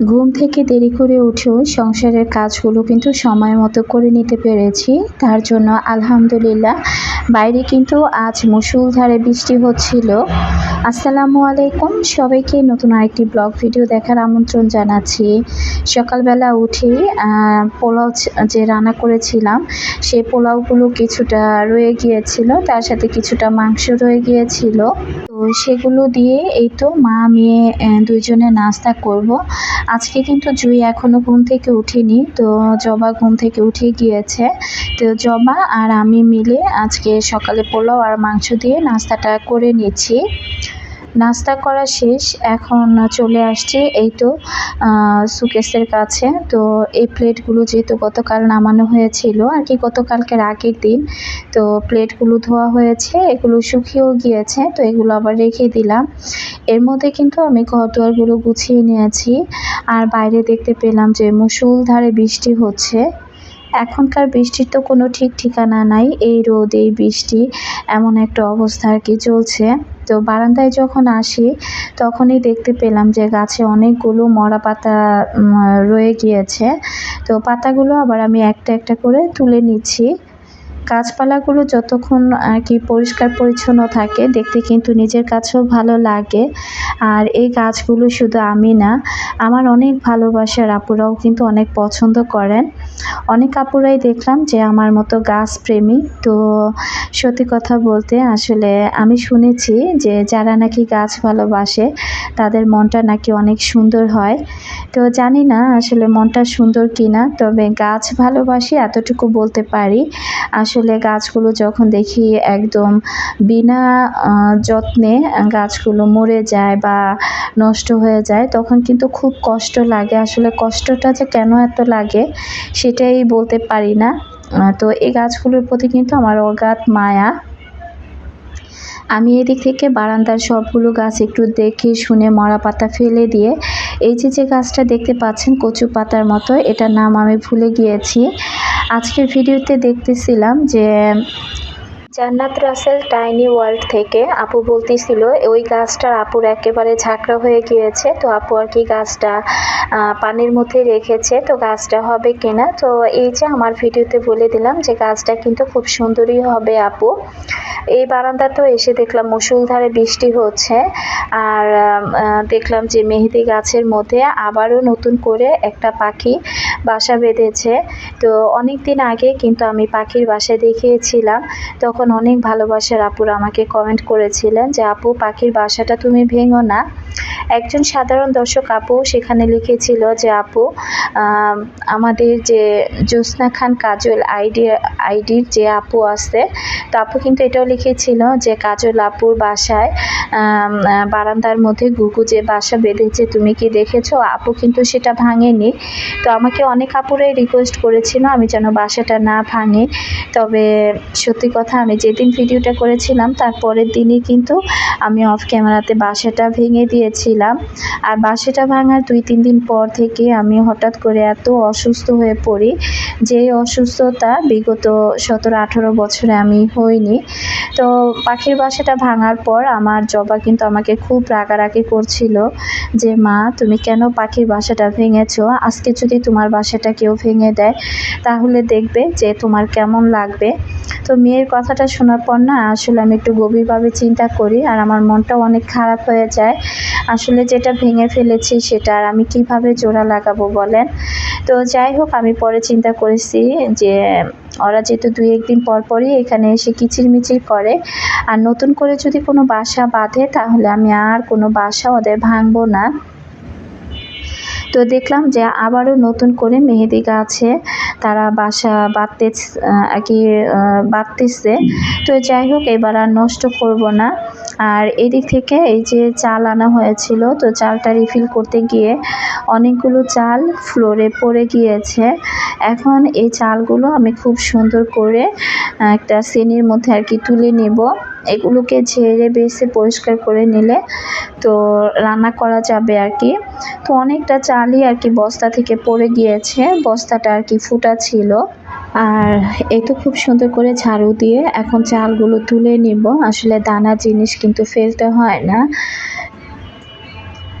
ঘুম থেকে দেরি করে উঠেও সংসারের কাজগুলো কিন্তু সময় মতো করে নিতে পেরেছি। তার জন্য আলহামদুলিল্লাহ। বাইরে কিন্তু আজ মুসুলধারে বৃষ্টি হচ্ছিল। আসসালামু আলাইকুম। সবাইকে নতুন আরেকটি ব্লগ ভিডিও দেখার আমন্ত্রণ জানাচ্ছি। সকালবেলা উঠে পোলাও যে রান্না করেছিলাম সেই পোলাওগুলো কিছুটা রয়ে গিয়েছিল। তার সাথে কিছুটা মাংস রয়ে গিয়েছিল। তো সেগুলো দিয়ে এই তো মা মেয়ে দুইজনে নাস্তা করব। আজকে কিন্তু জুই এখনও ঘুম থেকে উঠেনি, তো জবা ঘুম থেকে উঠে গিয়েছে। তো জবা আর আমি মিলে আজকে সকালে পোলাও আর মাংস দিয়ে নাস্তাটা করে নিচ্ছি। নাস্তা করা শেষ, এখন চলে আসছি এই তো সুকেসের কাছে। তো এই প্লেটগুলো যেহেতু গতকাল নামানো হয়েছিল, আর কি গতকালকের আগের দিন, তো প্লেটগুলো ধোয়া হয়েছে, এগুলো শুকিয়েও গিয়েছে, তো এগুলো আবার রেখে দিলাম। এর মধ্যে কিন্তু আমি ঘর দুয়ারগুলো গুছিয়ে নিয়েছি, আর বাইরে দেখতে পেলাম যে মুসুলধারে বৃষ্টি হচ্ছে। এখনকার বৃষ্টির তো কোনো ঠিক ঠিকানা নাই, এই রোদ, এই বৃষ্টি, এমন একটা অবস্থা আর কি চলছে। তো বারান্দায় যখন আসি, তখনই দেখতে পেলাম যে গাছে অনেকগুলো মরা পাতা রয়ে গিয়েছে। তো পাতাগুলো আবার আমি একটা একটা করে তুলে নিচ্ছি। গাছপালাগুলো যতক্ষণ আর কি পরিষ্কার পরিচ্ছন্ন থাকে, দেখতে কিন্তু নিজের কাছেও ভালো লাগে। আর এই গাছগুলো শুধু আমি না, আমার অনেক ভালোবাসার আপুরাও কিন্তু অনেক পছন্দ করেন। অনেক আপুরাই দেখলাম যে আমার মতো গাছ প্রেমী। তো সত্যি কথা বলতে আসলে আমি শুনেছি যে যারা নাকি গাছ ভালোবাসে, তাদের মনটা নাকি অনেক সুন্দর হয়। তো জানি না আসলে মনটা সুন্দর কিনা, তবে গাছ ভালোবাসি এতটুকু বলতে পারি। আসলে গাছগুলো যখন দেখি একদম বিনা যত্নে গাছগুলো মরে যায় বা নষ্ট হয়ে যায়, তখন কিন্তু খুব কষ্ট লাগে। আসলে কষ্টটা যে কেন এত লাগে সেটাই বলতে পারি না। তো এই গাছগুলোর প্রতি কিন্তু আমার অগাধ মায়া। আমি এদিক থেকে বারান্দার সবগুলো গাছ একটু দেখে শুনে মরা পাতা ফেলে দিয়ে এই যে যে গাছটা দেখতে পাচ্ছেন কচু পাতার মতো, এটার নাম আমি ভুলে গিয়েছি। আজকের ভিডিওতে দেখতেছিলাম যে জান্নাত রাসেল টাইনি ওয়ার্ল্ড থেকে আপু বলতেছিল, ওই গাছটার আপুর একেবারে ঝাঁকড়া হয়ে গিয়েছে, তো আপু আর কি গাছটা পানির মধ্যে রেখেছে, তো গাছটা হবে কিনা? তো এই যে আমার ভিডিওতে বলে দিলাম যে গাছটা কিন্তু খুব সুন্দরই হবে আপু। এই বারান্দাতেও এসে দেখলাম মুসুলধারে বৃষ্টি হচ্ছে, আর দেখলাম যে মেহেদি গাছের মধ্যে আবারও নতুন করে একটা পাখি বাসা বেঁধেছে। তো অনেক দিন আগে কিন্তু আমি পাখির বাসা দেখিয়েছিলাম, তখন অনেক ভালোবাসার আপুরা আমাকে কমেন্ট করেছিলেন যে আপু পাখির বাসাটা তুমি ভেঙো না। একজন সাধারণ দর্শক আপু সেখানে লিখেছিল যে, আপু আমাদের যে জ্যোৎস্না খান কাজল আইডি, আইডির যে আপু আছে, তো আপু কিন্তু এটাও লিখেছিল যে, কাজল আপুর বাসায় বারান্দার মধ্যে গুগু যে বাসা বেঁধেছে, তুমি কি দেখেছ? আপু কিন্তু সেটা ভাঙেনি। তো আমাকে অনেক আপুরাই রিকোয়েস্ট করেছিল, আমি যেন বাসাটা না ভাঙে। তবে সত্যি কথা, আমি যেদিন ভিডিওটা করেছিলাম, তার পরের দিনই কিন্তু আমি অফ ক্যামেরাতে বাসাটা ভেঙে দিয়েছিলাম আর বাসাটা ভাঙার দুই, তিন দিন পর থেকে আমি হঠাৎ করে এত অসুস্থ হয়ে পড়ি যে অসুস্থতা বিগত সতেরো, আঠেরো বছরে আমি হইনি। তো পাখির বাসাটা ভাঙার পর আমার জবা কিন্তু আমাকে খুব রাগারাগি করছিল যে, মা, তুমি কেন পাখির বাসাটা ভেঙেছো? আজকে যদি তোমার বাসাটা কেউ ভেঙে দেয়, তাহলে দেখবে যে তোমার কেমন লাগবে। তো মেয়ের কথাটা শোনার পর না, আসলে আমি একটু গভীরভাবে চিন্তা করি আর আমার মনটাও অনেক খারাপ হয়ে যায়। আসলে যেটা ভেঙে ফেলেছি সেটা আর আমি কীভাবে জোড়া লাগাবো বলেন? তো যাই হোক, আমি পরে চিন্তা করেছি যে ওরা যেহেতু দুই একদিন পর পরই এখানে এসে কিচিরমিচির করে, আর নতুন করে যদি কোনো বাসা বাঁধে তাহলে আমি আর কোনো বাসা ওদের ভাঙবো না। তো দেখলাম যে আবারও নতুন করে মেহেদি গাছে তারা বাসা বাঁধতে আর কি বাঁধতেছে। তো যাই হোক, এবার আর নষ্ট করব না। আর এদিক থেকে এই যে চাল আনা হয়েছিল, তো চালটা রিফিল করতে গিয়ে অনেকগুলো চাল ফ্লোরে পড়ে গিয়েছে। এখন এই চালগুলো আমি খুব সুন্দর করে একটা শ্রেণির মধ্যে আর কি তুলে নেব। এগুলোকে ঝেড়ে বেছে পরিষ্কার করে নিলে তো রান্না করা যাবে আর কি। তো অনেকটা চালই আর কি বস্তা থেকে পড়ে গিয়েছে, বস্তাটা আর কি ফুটা ছিল। আর এই তো খুব সুন্দর করে ঝাড়ু দিয়ে এখন চালগুলো তুলে নিব। আসলে দানা জিনিস কিন্তু ফেলতে হয় না।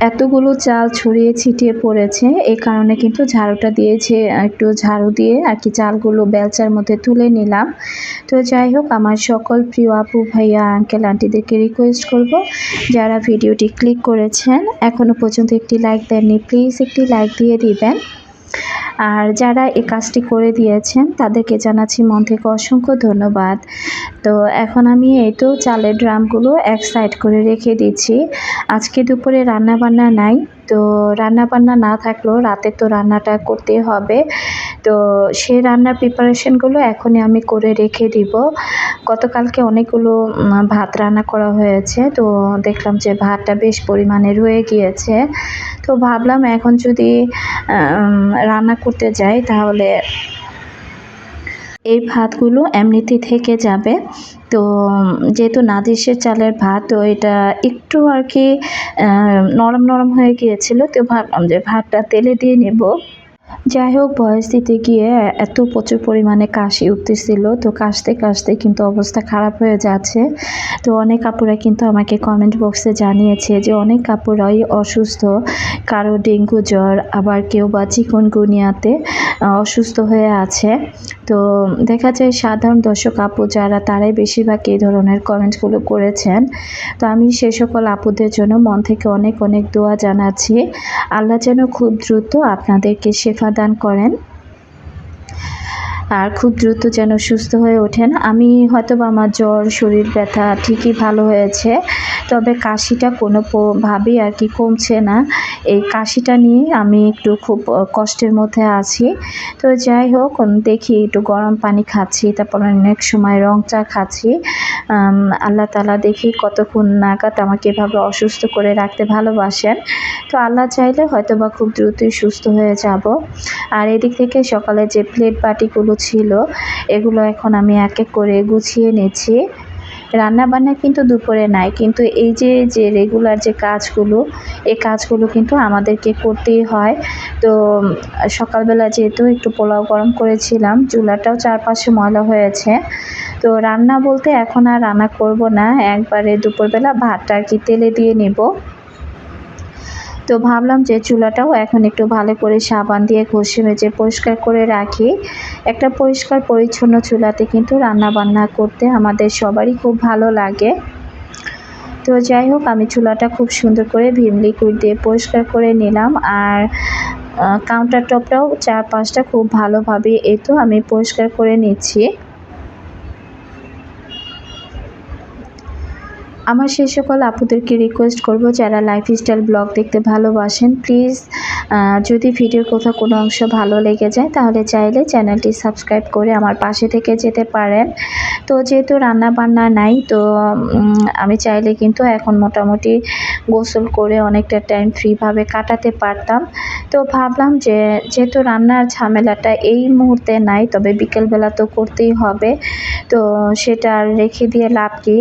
এতগুলো চাল ছড়িয়ে ছিটিয়ে পড়েছে এই কারণে কিন্তু ঝাড়ুটা দিয়েছে। একটু ঝাড়ু দিয়ে আর কি চালগুলো বেলচার মধ্যে তুলে নিলাম। তো যাই হোক, আমার সকল প্রিয় আপু, ভাইয়া, আঙ্কেল, আন্টিদেরকে রিকোয়েস্ট করব, যারা ভিডিওটি ক্লিক করেছেন এখনও পর্যন্ত একটি লাইক দেননি প্লিজ একটি লাইক দিয়ে দিবেন। আর যারা এই কাজটি করে দিয়েছেন তাদেরকে জানাচ্ছি মন থেকে অসংখ্য ধন্যবাদ। তো এখন আমি এই তো চালের ড্রামগুলো এক সাইড করে রেখে দিচ্ছি। আজকে দুপুরে রান্না বান্না নাই, তো রান্না বান্না না থাকলেও রাতে তো রান্নাটা করতে হবে। তো সেই রান্নার প্রিপারেশনগুলো এখনই আমি করে রেখে দিব। গতকালকে অনেকগুলো ভাত রান্না করা হয়েছে, তো দেখলাম যে ভাতটা বেশ পরিমাণে রয়ে গিয়েছে। তো ভাবলাম এখন যদি রান্না করতে যাই তাহলে এই ভাতগুলো এমনিতে থেকে যাবে। তো, যেহেতু নাদিসের চালের ভাত, তো এটা একটু আর কি নরম নরম হয়ে গিয়েছিল, তো ভাবলাম যে ভাতটা তেলে দিয়ে নেব। যাই হোক দিতে গিয়ে এত প্রচুর পরিমাণে কাশি উঠতেছিল। তো কাশতে কাশতে কিন্তু অবস্থা খারাপ হয়ে যাচ্ছে। তো অনেক কাপুরা কিন্তু আমাকে কমেন্ট বক্সে জানিয়েছে যে, অনেক কাপুরাই অসুস্থ, কারও ডেঙ্গু জ্বর, আবার কেউ বা চিকনগুনিয়াতে অসুস্থ হয়ে আছে। তো দেখা যায় সাধারণ দর্শক আপু যারা, তারাই বেশিরভাগ এই ধরনের কমেন্টগুলো করেছেন। তো আমি সে সকল আপুদের জন্য মন থেকে অনেক অনেক দোয়া জানাচ্ছি। আল্লাহ যেন খুব দ্রুত আপনাদেরকে শেফা দান করেন। আর খুব দ্রুত যেন সুস্থ হয়ে ওঠেন। আমি হয়তো বা আমার জ্বর, শরীর ব্যথা ঠিকই ভালো হয়েছে, তবে কাশিটা কোনোভাবেই আর কি কমছে না। এই কাশিটা নিয়ে আমি একটু খুব কষ্টের মধ্যে আছি। তো যাই হোক দেখি একটু গরম পানি খাচ্ছি, তারপর অনেক সময় রং চা খাচ্ছি। আল্লাহ তালা দেখি কতক্ষণ নাগাদ আমাকে এভাবে অসুস্থ করে রাখতে ভালোবাসেন। তো আল্লাহ চাইলে হয়তো বা খুব দ্রুতই সুস্থ হয়ে যাব। আর এদিক থেকে সকালে যে প্লেট বাটিগুলো ছিল, এগুলো এখন আমি এক এক করে গুছিয়ে নিচ্ছি। রান্না বান্না কিন্তু দুপুরে নাই, কিন্তু এই যে যে রেগুলার যে কাজগুলো, এই কাজগুলো কিন্তু আমাদেরকে করতেই হয়। তো, সকালবেলা যেহেতু একটু পোলাও গরম করেছিলাম, চুলাটাও চারপাশে ময়লা হয়েছে। তো রান্না বলতে এখন আর রান্না করব না, একবারে দুপুরবেলা ভাতটা কি তেলে দিয়ে নেব। তো ভাবলাম যে চুলাটাও এখন একটু ভালো করে সাবান দিয়ে ঘষে মেজে পরিষ্কার করে রাখি। একটা পরিষ্কার পরিচ্ছন্ন চুলাতে কিন্তু রান্না বান্না করতে আমাদের সবারই খুব ভালো লাগে। তো যাই হোক, আমি চুলাটা খুব সুন্দর করে ভীম লিকুইড দিয়ে পরিষ্কার করে নিলাম আর কাউন্টার টপটাও চার পাঁচটা খুব ভালোভাবে এই তো আমি পরিষ্কার করে নিচ্ছি। আমার সেই সকল আপুদেরকে রিকোয়েস্ট করব যারা লাইফস্টাইল ব্লগ দেখতে ভালোবাসেন প্লিজ যদি ভিডিওর কোথাও কোনো অংশ ভালো লেগে যায়, তাহলে চাইলে চ্যানেলটি সাবস্ক্রাইব করে আমার পাশে থেকে যেতে পারেন। তো যেহেতু রান্না বান্না নাই, তো আমি চাইলে কিন্তু এখন মোটামুটি গোসল করে অনেকটা টাইম ফ্রিভাবে কাটাতে পারতাম। তো ভাবলাম যে, যেহেতু রান্নার ঝামেলাটা এই মুহূর্তে নাই, তবে বিকেলবেলা তো করতেই হবে। তো সেটা রেখে দিয়ে লাভ কি?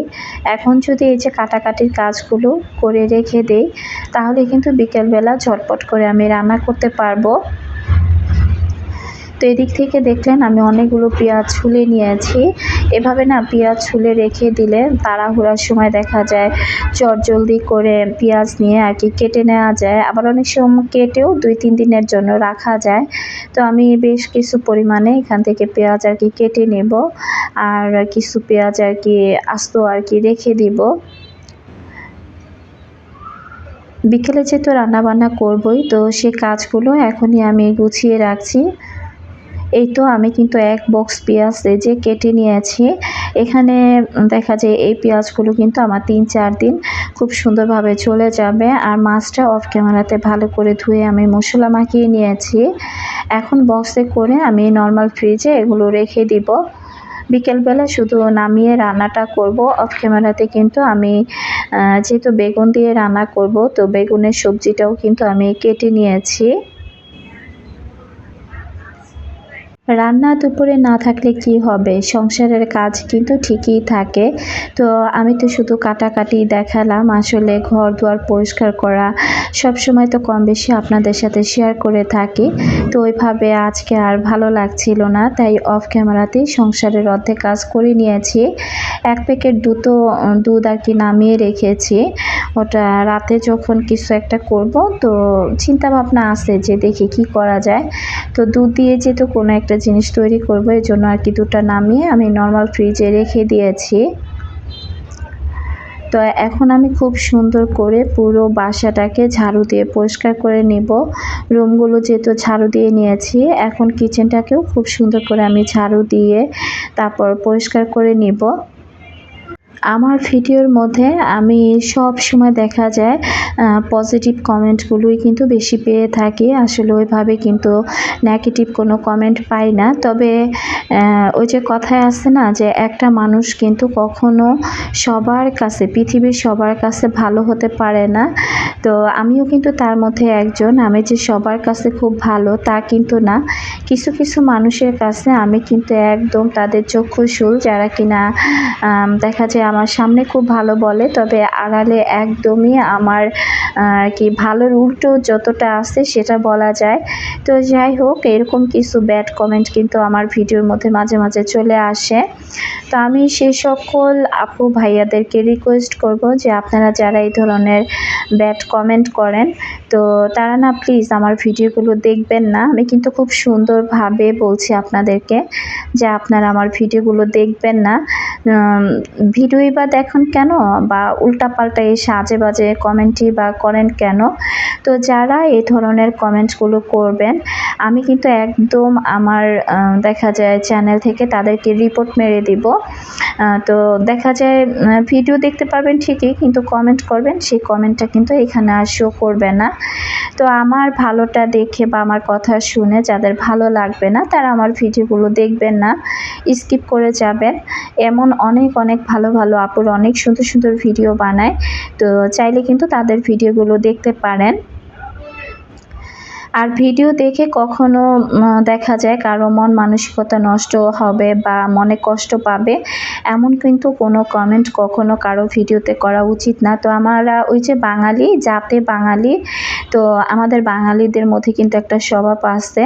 এখন যদি যে কাটাকাটির কাজগুলো করে রেখে দেই, তাহলে কিন্তু বিকেলবেলা ঝটপট করে আমি রান্না করতে পারব। তো এদিক থেকে দেখলেন আমি অনেকগুলো পেঁয়াজ ছুলে নিয়েছি। এভাবে না পেঁয়াজ ছুলে রেখে দিলে তাড়াহুড়ার সময় দেখা যায় চট জলদি করে পেঁয়াজ নিয়ে আর কি কেটে নেওয়া যায়। আবার অনেক সময় কেটেও দুই, তিন দিনের জন্য রাখা যায়। তো আমি বেশ কিছু পরিমাণে এখান থেকে পেঁয়াজ আর কি কেটে নেব আর কিছু পেঁয়াজ আর কি আস্ত আর কি রেখে দিব। বিকেলে যেহেতু রান্নাবান্না করবই, তো সে কাজগুলো এখনই আমি গুছিয়ে রাখছি। এই তো আমি কিন্তু এক বক্স পেঁয়াজ যে কেটে নিয়েছি। এখানে দেখা যায় এই পেঁয়াজগুলো কিন্তু আমার তিন চার দিন খুব সুন্দরভাবে চলে যাবে। আর মাছটা অফ ক্যামেরাতে ভালো করে ধুয়ে আমি মশলা মাখিয়ে নিয়েছি। এখন বক্সে করে আমি নর্মাল ফ্রিজে এগুলো রেখে দিব। বিকেলবেলা শুধু নামিয়ে রান্নাটা করব। অফ ক্যামেরাতে কিন্তু আমি যেহেতু বেগুন দিয়ে রান্না করব, তো বেগুনের সবজিটাও কিন্তু আমি কেটে নিয়েছি। রান্না দুপুরে না থাকলে কি হবে? সংসারের কাজ কিন্তু ঠিকই থাকে। তো আমি তো শুধু কাটাকাটি দেখালাম, আসলে ঘর দুয়ার পরিষ্কার করা সব সময় তো কম বেশি আপনাদের সাথে শেয়ার করে থাকি। তো ওইভাবে আজকে আর ভালো লাগছিল না, তাই অফ ক্যামেরাতেই সংসারের অর্ধেক কাজ করে নিয়েছি। এক প্যাকেট দুটো, দুধ আর কি নামিয়ে রেখেছি। ওটা রাতে যখন কিছু একটা করব, তো চিন্তা ভাবনা আছে যে দেখি কি করা যায়। তো দুধ দিয়ে যেহেতু কোনো একটা জিনিস তৈরি করব এর জন্য আর কি দুটা নামিয়ে আমি নর্মাল ফ্রিজে রেখে দিয়েছি। তো এখন আমি খুব সুন্দর করে পুরো বাসাটাকে ঝাড়ু দিয়ে পরিষ্কার করে নিব। রুমগুলো যেহেতু ঝাড়ু দিয়ে নিয়েছি, এখন কিচেনটাকেও খুব সুন্দর করে আমি ঝাড়ু দিয়ে তারপর পরিষ্কার করে নিব। আমার ভিডিওর মধ্যে আমি সব সময় দেখা যায় পজিটিভ কমেন্টগুলোই কিন্তু বেশি পেয়ে থাকি। আসলে ওইভাবে কিন্তু নেগেটিভ কোনো কমেন্ট পাই না। তবে ওই যে কথায় আছে না যে একটা মানুষ কিন্তু কখনো সবার কাছে, পৃথিবীর সবার কাছে ভালো হতে পারে না। তো আমিও কিন্তু তার মধ্যে একজন। আমি যে সবার কাছে খুব ভালো তা কিন্তু না। কিছু কিছু মানুষের কাছে আমি কিন্তু একদম তাদের চক্ষুশূল যারা কিনা দেখা যায় আমার সামনে খুব ভালো বলে, তবে আড়ালে একদমই আমার কি ভালোর উল্টো যতটা আছে সেটা বলা যায়। তো যাই হোক, এরকম কিছু ব্যাড কমেন্ট কিন্তু আমার ভিডিওর মধ্যে মাঝে মাঝে চলে আসে। তো আমি সেই সকল আপু ভাইয়াদেরকে রিকোয়েস্ট করব যে আপনারা যারা এই ধরনের ব্যাড কমেন্ট করেন তো তারা না প্লিজ আমার ভিডিওগুলো দেখবেন না। আমি কিন্তু খুব সুন্দরভাবে বলছি আপনাদেরকে যে আপনারা আমার ভিডিওগুলো দেখবেন না। ভিডিওই বা দেখুন কেন বা উল্টাপাল্টা এসে আজে বাজে কমেন্টই বা করেন কেন? তো যারা এই ধরনের কমেন্টসগুলো করবেন, আমি কিন্তু একদম আমার দেখা যায় চ্যানেল থেকে তাদেরকে রিপোর্ট মেরে দিব। তো দেখা যায় ভিডিও দেখতে পারবেন ঠিকই, কিন্তু কমেন্ট করবেন, সেই কমেন্টটা কিন্তু এখানে আর শো করবে না। তো আমার ভালোটা দেখে বা আমার কথা শুনে যাদের ভালো লাগবে না, তারা আমার ভিডিওগুলো দেখবেন না, স্কিপ করে যাবেন। এমন অনেক অনেক ভালো ভালো আপুর অনেক সুন্দর সুন্দর ভিডিও বানায়। তো চাইলে কিন্তু তাদের ভিডিওগুলো দেখতে পারেন। আর ভিডিও দেখে কখনো দেখা যায় কারও মন মানসিকতা নষ্ট হবে বা মনে কষ্ট পাবে, এমন কিন্তু কোনো কমেন্ট কখনো কারও ভিডিওতে করা উচিত না। তো আমরা ওই যে বাঙালি, জাতে বাঙালি, তো আমাদের বাঙালিদের মধ্যে কিন্তু একটা স্বভাব আছে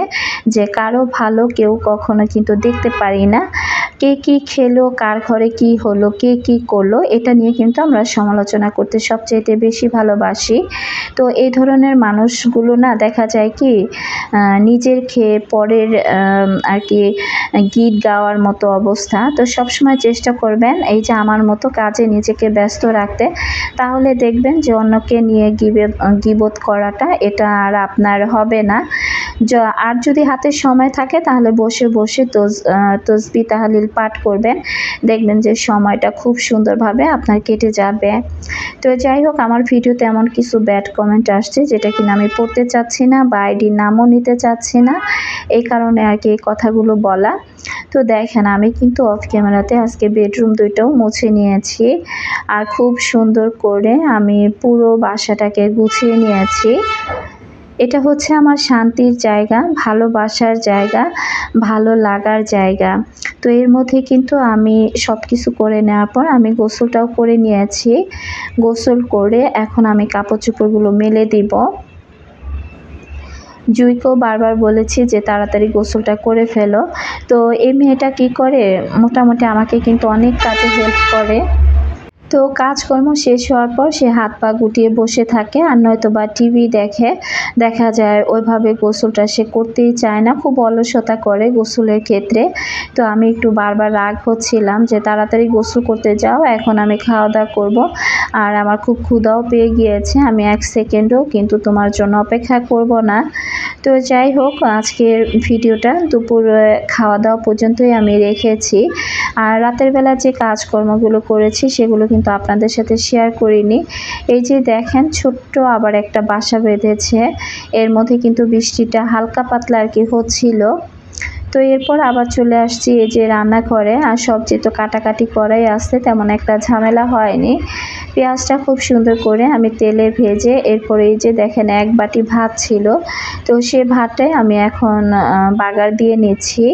যে কারও ভালো কেউ কখনো কিন্তু দেখতে পারি না। কে কি খেলো, কার ঘরে কি হলো, কে কি করল, এটা নিয়ে কিন্তু আমরা সমালোচনা করতে সবচেয়ে বেশি ভালোবাসি। তো এই ধরনের মানুষগুলো না দেখা যায় কি নিজের খেয়ে পরের আর কি, গীত গাওয়ার মতো অবস্থা। তো সবসময় চেষ্টা করবেন এই যে আমার মতো কাজে নিজেকে ব্যস্ত রাখতে। তাহলে দেখবেন যে অন্যকে নিয়ে গিবে, গিবোধ করাটা এটা আর আপনার হবে না। আর যদি হাতে সময় থাকে তাহলে বসে বসে তোজ তসবি তাহালিল পাঠ করবেন। দেখবেন যে সময়টা খুব সুন্দরভাবে আপনার কেটে যাবে। তো যাই হোক, আমার ভিডিওতে এমন কিছু ব্যাড কমেন্ট আসছে যেটা কিনা আমি পড়তে চাচ্ছি না বা আইডির নামও নিতে চাচ্ছি না। এই কারণে আর কি এই কথাগুলো বলা। তো দেখেন, আমি কিন্তু অফ ক্যামেরাতে আজকে বেডরুম দুইটাও মুছে নিয়েছি। আর খুব সুন্দর করে আমি পুরো বাসাটাকে গুছিয়ে নিয়েছি। এটা হচ্ছে আমার শান্তির জায়গা ভালোবাসার জায়গা, ভালো লাগার জায়গা। তো এর মধ্যে কিন্তু আমি সব কিছু করে নেওয়ার পর আমি গোসলটাও করে নিয়েছি। গোসল করে এখন আমি কাপড় চোপড়গুলো মেলে দিব। জুইকেও বারবার বলেছি যে তাড়াতাড়ি গোসলটা করে ফেলো। তো এই মেয়েটা কি করে? মোটামুটি আমাকে কিন্তু অনেক কাজে হেল্প করে। তো কাজকর্ম শেষ হওয়ার পর সে হাত পা গুটিয়ে বসে থাকে আর নয়তো বা টিভি দেখে। দেখা যায় ওইভাবে গোসলটা সে করতেই চায় না, খুব অলসতা করে গোসলের ক্ষেত্রে। তো আমি একটু বারবার রাগ হচ্ছিলাম যে তাড়াতাড়ি গোসল করতে যাও, এখন আমি খাওয়া দাওয়া করব। আর আমার খুব ক্ষুদাও পেয়ে গিয়েছে, আমি এক সেকেন্ডও কিন্তু তোমার জন্য অপেক্ষা করব না। তো যাই হোক, আজকের ভিডিওটা দুপুর খাওয়া দাওয়া পর্যন্তই আমি রেখেছি। আর রাতের বেলা যে কাজকর্মগুলো করেছি সেগুলো কিন্তু আপনাদের সাথে শেয়ার করিনি। এই যে দেখেন, ছোট্ট আবার একটা বাসা বেঁধেছে। এর মধ্যে কিন্তু বৃষ্টিটা হালকা পাতলা আর কি হচ্ছিল। তো এরপর আবার চলে আসছি এই যে রান্না করে আর সবজি তো কাটাকাটি করাই আসতে তেমন একটা ঝামেলা হয়নি। পেঁয়াজটা খুব সুন্দর করে আমি তেলে ভেজে এরপরে এই যে দেখেন, এক বাটি ভাত ছিল। তো সে ভাতটাই আমি এখন বাগার দিয়ে নিচ্ছি।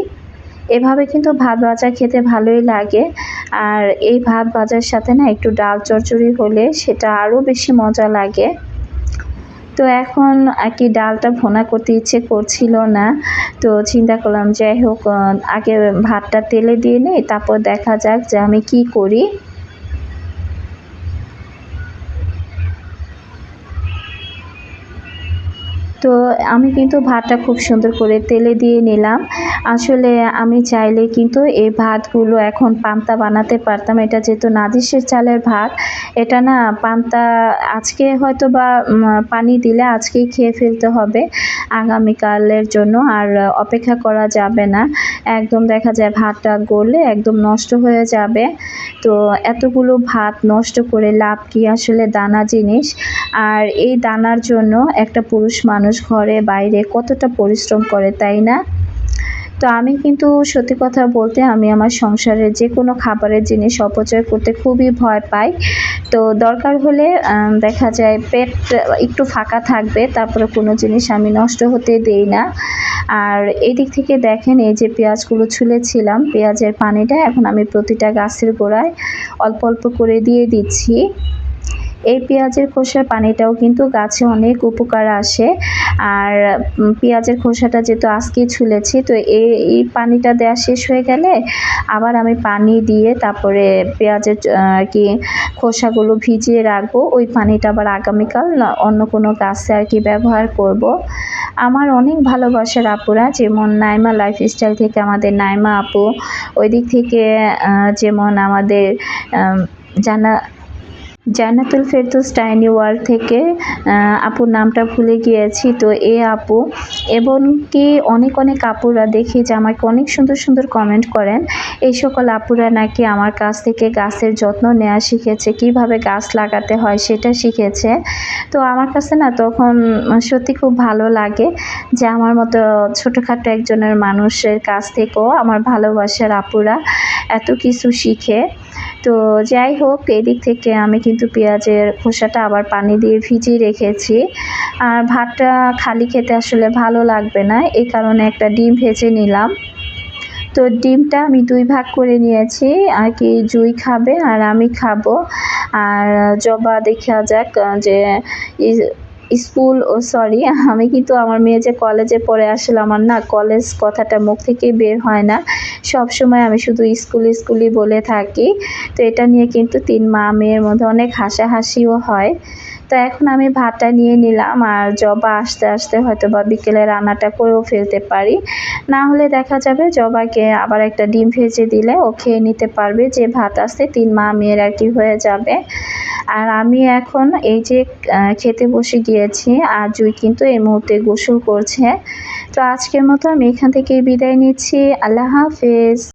এভাবে কিন্তু ভাত ভাজা খেতে ভালোই লাগে। আর এই ভাত ভাজার সাথে না একটু ডাল চচ্চড়ি হলে সেটা আরও বেশি মজা লাগে। তো এখন আর কি ডালটা ভোনা করতে ইচ্ছে করছিল না। তো চিন্তা করলাম, যাই হোক আগে ভাতটা তেলে দিয়ে নিই, তারপর দেখা যাক যে আমি কি করি। তো আমি কিন্তু ভাতটা খুব সুন্দর করে তেলে দিয়ে নিলাম। আসলে আমি চাইলে কিন্তু এই ভাতগুলো এখন পান্তা বানাতে পারতাম। এটা যেহেতু নাদিসের চালের ভাত, এটা না পান্তা আজকে হয়তো বা পানি দিলে আজকেই খেয়ে ফেলতে হবে আগামীকালের জন্য, আর অপেক্ষা করা যাবে না। একদম দেখা যায় ভাতটা গড়লে একদম নষ্ট হয়ে যাবে। তো এতগুলো ভাত নষ্ট করে লাভ কি আসলে দানা জিনিস? আর এই দানার জন্য একটা পুরুষ মানুষ ঘরে, বাইরে কতটা পরিশ্রম করে, তাই না? তো আমি কিন্তু সত্যি কথা বলতে আমি আমার সংসারে যে কোনো খাবারের জিনিস অপচয় করতে খুবই ভয় পাই। তো দরকার হলে দেখা যায় পেট একটু ফাঁকা থাকবে, তারপরে কোনো জিনিস আমি নষ্ট হতে দেই না। আর এদিক থেকে দেখেন এই যে পেঁয়াজগুলো ছুলেছিলাম, পেঁয়াজের পানিটা এখন আমি প্রতিটা গাছের গোড়ায় অল্প অল্প করে দিয়ে দিচ্ছি। এই পেঁয়াজের খোসার পানিটাও কিন্তু গাছে অনেক উপকার আসে আর পেঁয়াজের খোসাটা যেহেতু আজকে ছুলেছি, তো এই পানিটা দেওয়া শেষ হয়ে গেলে আবার আমি পানি দিয়ে তারপরে পেঁয়াজের আর কি খোসাগুলো ভিজিয়ে রাখব ওই পানিটা আবার আগামীকাল অন্য কোনো গাছে আর কি ব্যবহার করব। আমার অনেক ভালোবাসার আপুরা, যেমন নাইমা লাইফস্টাইল থেকে আমাদের নাইমা আপু, ওই দিক থেকে যেমন আমাদের জানা জান্নাতুল ফেরদৌস টাইনি ওয়ার্ল্ড থেকে আপুর নামটা ভুলে গিয়েছি। তো এ আপু, এবং কি অনেক অনেক আপুরা দেখি যে আমাকে অনেক সুন্দর সুন্দর কমেন্ট করেন। এই সকল আপুরা নাকি আমার কাছ থেকে গাছের যত্ন নেওয়া শিখেছে, কীভাবে গাছ লাগাতে হয় সেটা শিখেছে। তো আমার কাছে না তখন সত্যি খুব ভালো লাগে যে আমার মতো ছোটোখাটো একজনের মানুষের কাছ থেকেও আমার ভালোবাসার আপুরা এত কিছু শিখে। তো যাই হোক, এদিক থেকে আমি কিন্তু পেঁয়াজের খোসাটা আবার পানি দিয়ে ভিজিয়ে রেখেছি। আর ভাতটা খালি খেতে আসলে ভালো লাগবে না এই কারণে একটা ডিম ভেজে নিলাম। তো ডিমটা আমি দুই ভাগ করে নিয়েছি, আর কি জুই খাবে আর আমি খাব। আর জবা দেখা যাক যে স্কুল, ও সরি, আমি কিন্তু আমার মেয়ে যে কলেজে পড়ে আসলে আমার না কলেজ কথাটা মুখ থেকেই বের হয় না। সব সময় আমি শুধু স্কুল, স্কুলই বলে থাকি। তো এটা নিয়ে কিন্তু তিন মা মেয়ের মধ্যে অনেক হাসাহাসিও হয়। তো এখন আমি ভাতটা নিয়ে নিলাম আর জবা আসতে আসতে হয়তো বা বিকেলে রান্নাটা করেও ফেলতে পারি। না হলে দেখা যাবে জবাকে আবার একটা ডিম ভেজে দিলে ও খেয়ে নিতে পারবে যে ভাত আসতে তিন মা মেয়ের আর কি হয়ে যাবে। আর আমি এখন এই যে খেতে বসে গিয়েছি আর জুই কিন্তু এই মুহূর্তে গোসল করছে। তো আজকের মতো আমি এখান থেকে বিদায় নিচ্ছি। আল্লাহ হাফেজ।